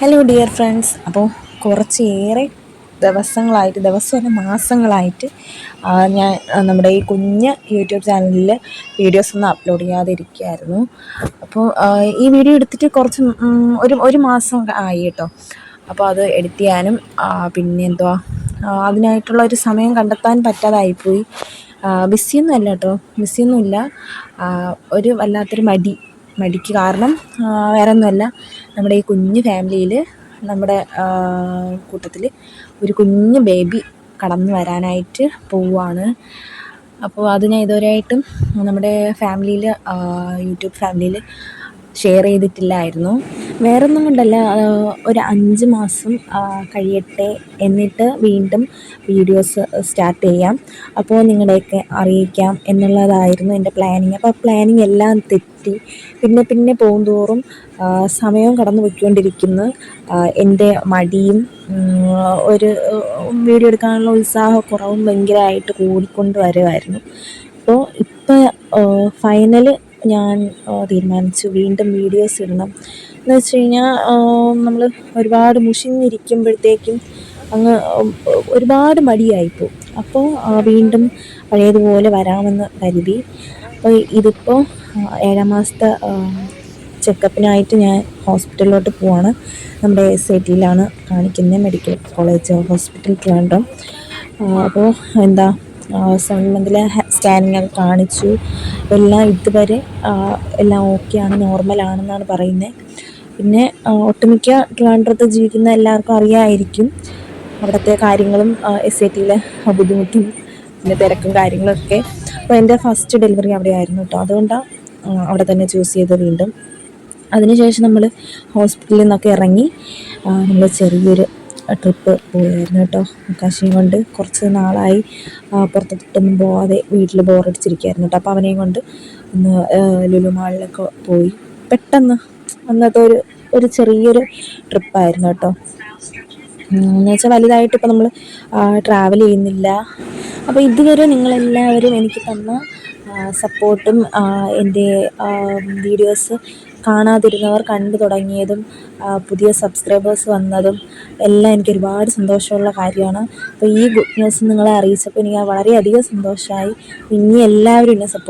Hello dear friends അപ്പോൾ കുറച്ചേറെ ദിവസങ്ങളായിട്ട് ദിവസമല്ല മാസങ്ങളായിട്ട് ഞാൻ നമ്മുടെ ഈ കുഞ്ഞ് യൂട്യൂബ് ചാനലിൽ വീഡിയോസ് ഒന്നും അപ്ലോഡ് ചെയ്യാതിരിക്കുകയായിരുന്നു. അപ്പോൾ ഈ വീഡിയോ എടുത്തിട്ട് കുറച്ച് ഒരു ഒരു മാസം ആയി കേട്ടോ. അപ്പോൾ അത് എഡിറ്റ് ചെയ്യാനും പിന്നെ എന്തുവാ അതിനായിട്ടുള്ള ഒരു സമയം കണ്ടെത്താൻ പറ്റാതായിപ്പോയി. ബിസിയൊന്നും അല്ല കേട്ടോ ബിസിയൊന്നുമില്ല. ഒരു വല്ലാത്തൊരു മടി. മടിക്ക് കാരണം വേറെ ഒന്നുമല്ല നമ്മുടെ ഈ കുഞ്ഞ് ഫാമിലിയിൽ നമ്മുടെ കൂട്ടത്തിൽ ഒരു കുഞ്ഞ് ബേബി കടന്നു വരാനായിട്ട് പോവുകയാണ് അപ്പോൾ അത് ഞാൻ ഇതുവരെയായിട്ടും നമ്മുടെ ഫാമിലിയിൽ യൂട്യൂബ് ഫാമിലിയിൽ ഷെയർ ചെയ്തിട്ടില്ലായിരുന്നു. വേറൊന്നും കൊണ്ടല്ല ഒരു അഞ്ച് മാസം കഴിയട്ടെ എന്നിട്ട് വീണ്ടും വീഡിയോസ് സ്റ്റാർട്ട് ചെയ്യാം. അപ്പോൾ നിങ്ങളെയൊക്കെ അറിയിക്കാം എന്നുള്ളതായിരുന്നു എന്റെ പ്ലാനിങ്. അപ്പോൾ പ്ലാനിങ് എല്ലാം തെറ്റി. പിന്നെ പിന്നെ പോകും തോറും സമയവും കടന്നു പോയിക്കൊണ്ടിരിക്കുന്നു. എന്റെ മടിയും ഒരു വീഡിയോ എടുക്കാനുള്ള ഉത്സാഹക്കുറവും ഭയങ്കരമായിട്ട് കൂടിക്കൊണ്ട് വരുമായിരുന്നു അപ്പോൾ ഇപ്പോൾ ഫൈനൽ ഞാൻ തീരുമാനിച്ചു. വീണ്ടും വീഡിയോസ് ഇടണം. എന്ന് വെച്ച് കഴിഞ്ഞാൽ നമ്മൾ ഒരുപാട് മുഷിഞ്ഞിരിക്കുമ്പോഴത്തേക്കും അങ്ങ് ഒരുപാട് മടിയായിപ്പോവും. അപ്പോൾ വീണ്ടും പഴയതുപോലെ വരാമെന്ന് കരുതി. അപ്പോൾ ഇതിപ്പോൾ ഏഴാം മാസത്തെ ചെക്കപ്പിനായിട്ട് ഞാൻ ഹോസ്പിറ്റലിലോട്ട് പോവാണ്. നമ്മുടെ എസ് ഐ ടിയിലാണ് കാണിക്കുന്നത് മെഡിക്കൽ കോളേജ് ഹോസ്പിറ്റൽ ട്രിവാൻഡ്രം. അപ്പോൾ എന്താ സെവൻ മന്തിലെ സ്കാനിങ് ഒക്കെ കാണിച്ചു. എല്ലാം ഇതുവരെ എല്ലാം ഓക്കെ ആണ് നോർമലാണെന്നാണ് പറയുന്നത് പിന്നെ ഒട്ടുമിക്ക ട്രിവാൻഡ്രത്ത് ജീവിക്കുന്ന എല്ലാവർക്കും അറിയാമായിരിക്കും അവിടുത്തെ കാര്യങ്ങളും എസ് ഐ ടിയിലെ ബുദ്ധിമുട്ടും പിന്നെ തിരക്കും കാര്യങ്ങളൊക്കെ. അപ്പോൾ എന്റെ ഫസ്റ്റ് ഡെലിവറി അവിടെ ആയിരുന്നു കേട്ടോ അതുകൊണ്ടാണ് അവിടെ തന്നെ ചൂസ് ചെയ്ത് വീണ്ടും. അതിനുശേഷം നമ്മൾ ഹോസ്പിറ്റലിൽ നിന്നൊക്കെ ഇറങ്ങി നമ്മൾ ചെറിയൊരു ട്രിപ്പ് പോയായിരുന്നു കേട്ടോ കാശിയും കൊണ്ട് കുറച്ച് നാളായി പുറത്തോട്ടൊന്നും പോവാതെ വീട്ടിൽ ബോറടിച്ചിരിക്കുകയായിരുന്നു കേട്ടോ അപ്പോൾ അവനെയും കൊണ്ട് ഒന്ന് ലുലു മാളിലൊക്കെ പോയി. പെട്ടെന്ന് അന്നത്തെ ഒരു ഒരു ചെറിയൊരു ട്രിപ്പായിരുന്നു കേട്ടോ. എന്ന് വെച്ചാൽ വലുതായിട്ട് ഇപ്പോൾ നമ്മൾ ട്രാവൽ ചെയ്യുന്നില്ല. അപ്പോൾ ഇതുവരെ നിങ്ങളെല്ലാവരും എനിക്ക് തന്ന സപ്പോർട്ടും എന്റെ വീഡിയോസ് കാണാതിരുന്നവർ കണ്ടു തുടങ്ങിയതും പുതിയ സബ്സ്ക്രൈബേഴ്സ് വന്നതും എല്ലാം എനിക്ക് ഒരുപാട് സന്തോഷമുള്ള കാര്യമാണ്. അപ്പോൾ ഈ ഗുഡ് ന്യൂസ് നിങ്ങളെ അറിയിച്ചപ്പോൾ എനിക്ക് വളരെയധികം സന്തോഷമായി ഇനി എല്ലാവരും എന്നെ സപ്പോർട്ട്